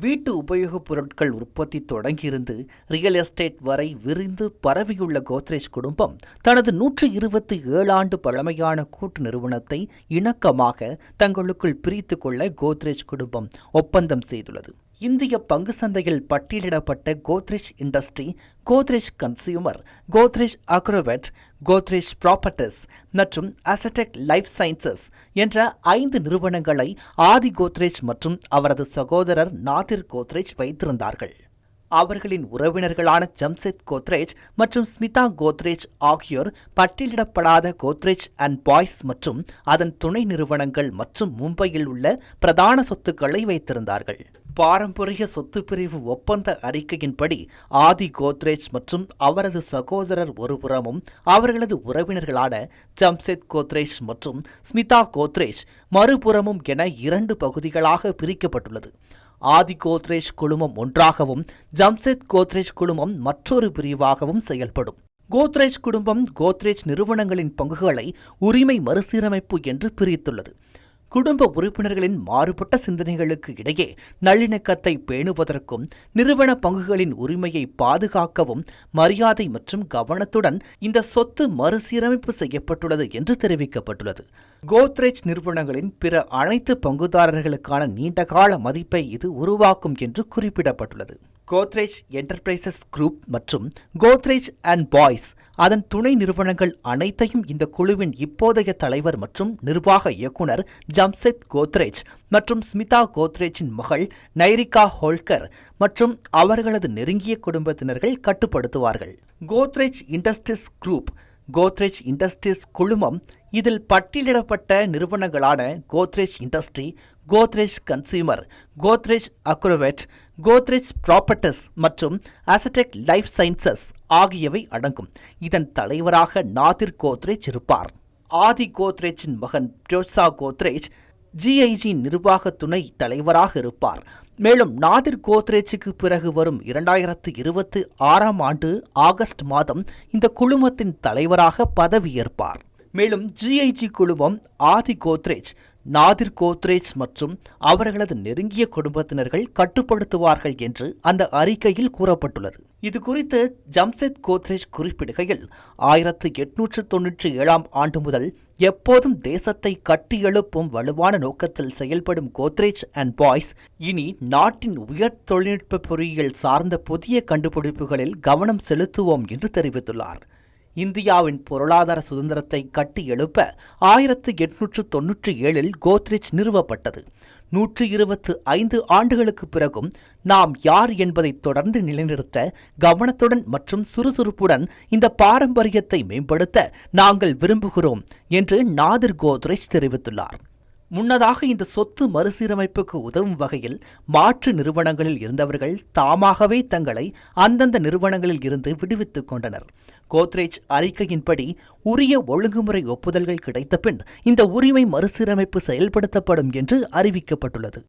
வீட்டு உபயோகப் பொருட்கள் உற்பத்தி தொடங்கியிருந்து ரியல் எஸ்டேட் வரை விரிந்து பரவியுள்ள கோத்ரேஜ் குடும்பம் தனது நூற்று இருபத்தி ஏழு ஆண்டு பழமையான கூட்டு நிறுவனத்தை இணக்கமாக தங்களுக்குள் பிரித்து கொள்ள கோத்ரேஜ் குடும்பம் ஒப்பந்தம் செய்துள்ளது. இந்திய பங்கு சந்தையில் பட்டியலிடப்பட்ட Godrej industry Godrej consumer Godrej Agrovet Godrej properties மற்றும் அசடெக் லைஃப் சயின்சஸ் என்ற ஐந்து நிறுவனங்களை ஆதி கோத்ரேஜ் மற்றும் அவரது சகோதரர் நாதிர் கோத்ரேஜ் வைத்திருந்தார்கள். அவர்களின் உறவினர்களான ஜம்செத் கோத்ரேஜ் மற்றும் ஸ்மிதா கோத்ரேஜ் ஆகியோர் பட்டியலிடப்படாத கோத்ரேஜ் அண்ட் பாய்ஸ் மற்றும் அதன் துணை நிறுவனங்கள் மற்றும் மும்பையில் உள்ள பிரதான சொத்துக்களை வைத்திருந்தார்கள். பாரம்பரிய சொத்து பிரிவு ஒப்பந்த அறிக்கையின்படி ஆதி கோத்ரேஜ் மற்றும் அவரது சகோதரர் ஒருபுறமும் அவர்களது உறவினர்களான ஜம்செத் கோத்ரேஜ் மற்றும் ஸ்மிதா கோத்ரேஜ் மறுபுறமும் என இரண்டு பகுதிகளாக பிரிக்கப்பட்டுள்ளது. ஆதி கோத்ரேஜ் குழுமம் ஒன்றாகவும் ஜம்செத் கோத்ரேஜ் குழுமம் மற்றொரு பிரிவாகவும் செயல்படும். கோத்ரேஜ் குடும்பம் கோத்ரேஜ் நிறுவனங்களின் பங்குகளை உரிமை மறுசீரமைப்பு என்று பிரித்துள்ளது. குடும்ப உறுப்பினர்களின் மாறுபட்ட சிந்தனைகளுக்கு இடையே நல்லிணக்கத்தை பேணுவதற்கும் நிறுவன பங்குகளின் உரிமையை பாதுகாக்கவும் மரியாதை மற்றும் கவனத்துடன் இந்த சொத்து மறுசீரமைப்பு செய்யப்பட்டுள்ளது என்று தெரிவிக்கப்பட்டுள்ளது. கோத்ரேஜ் நிறுவனங்களின் பிற அனைத்து பங்குதாரர்களுக்கான நீண்டகால மதிப்பை இது உருவாக்கும் என்று குறிப்பிடப்பட்டுள்ளது. கோத்ரேஜ் என்டர்பிரைசஸ் குரூப் மற்றும் கோத்ரேஜ் அண்ட் பாய்ஸ் அதன் துணை நிறுவனங்கள் அனைத்தையும் இந்த குழுவின் இப்போதைய தலைவர் மற்றும் நிர்வாக இயக்குனர் ஜம்செத் கோத்ரேஜ் மற்றும் ஸ்மிதா கோத்ரேஜின் மகள் நைரிகா ஹோல்கர் மற்றும் அவர்களது நெருங்கிய குடும்பத்தினர்கள் கட்டுப்படுத்துவார்கள். Godrej industries group Godrej industries குழுமம் இதில் பட்டியலிடப்பட்ட நிறுவனங்களான Godrej industry Godrej consumer Godrej Agrovet Godrej properties மற்றும் அசடெக் லைஃப் சயின்சஸ் ஆகியவை அடங்கும். இதன் தலைவராக நாதிர் கோத்ரேஜ் இருப்பார். ஆதி கோத்ரேஜின் மகன் பிரோட்சா கோத்ரேஜ் ஜிஐஜி நிர்வாக துணை தலைவராக இருப்பார். மேலும் நாதிர் கோத்ரேஜுக்கு பிறகு வரும் இரண்டாயிரத்து இருபத்தி ஆறாம் ஆண்டு ஆகஸ்ட் மாதம் இந்த குழுமத்தின் தலைவராக பதவியேற்பார். மேலும் ஜிஐஜி குழுமம் ஆதி கோத்ரேஜ் நாதிர் கோத்ரேஜ் மற்றும் அவர்களது நெருங்கிய குடும்பத்தினர்கள் கட்டுப்படுத்துவார்கள் என்று அந்த அறிக்கையில் கூறப்பட்டுள்ளது. இது குறித்து ஜம்செத் கோத்ரேஜ் குறிப்பிடுகையில் ஆயிரத்து எட்நூற்று தொன்னூற்றி ஏழாம் ஆண்டு முதல் எப்போதும் தேசத்தை கட்டியெழுப்பும் வலுவான நோக்கத்தில் செயல்படும் கோத்ரேஜ் அண்ட் பாய்ஸ் இனி நாட்டின் உயர் தொழில்நுட்ப பொறியியல் சார்ந்த புதிய கண்டுபிடிப்புகளில் கவனம் செலுத்துவோம் என்று தெரிவித்துள்ளார். இந்தியாவின் பொருளாதார சுதந்திரத்தை கட்டி எழுப்ப ஆயிரத்து எட்நூற்று தொன்னூற்றி ஏழில் கோத்ரேஜ் நிறுவப்பட்டது. நூற்றி இருபத்து ஐந்து ஆண்டுகளுக்கு பிறகும் நாம் யார் என்பதை தொடர்ந்து நிலைநிறுத்த கவனத்துடன் மற்றும் சுறுசுறுப்புடன் இந்த பாரம்பரியத்தை மேம்படுத்த நாங்கள் விரும்புகிறோம் என்று நாதிர் கோத்ரேஜ் தெரிவித்துள்ளார். முன்னதாக இந்த சொத்து மறுசீரமைப்புக்கு உதவும் வகையில் மாற்று நிறுவனங்களில் இருந்தவர்கள் தாமாகவே தங்களை அந்தந்த நிறுவனங்களில் இருந்து விடுவித்துக் கொண்டனர். கோத்ரேஜ் அறிக்கையின்படி உரிய ஒழுங்குமுறை ஒப்புதல்கள் கிடைத்த பின் இந்த உரிமை மறுசீரமைப்பு செயல்படுத்தப்படும் என்று அறிவிக்கப்பட்டுள்ளது.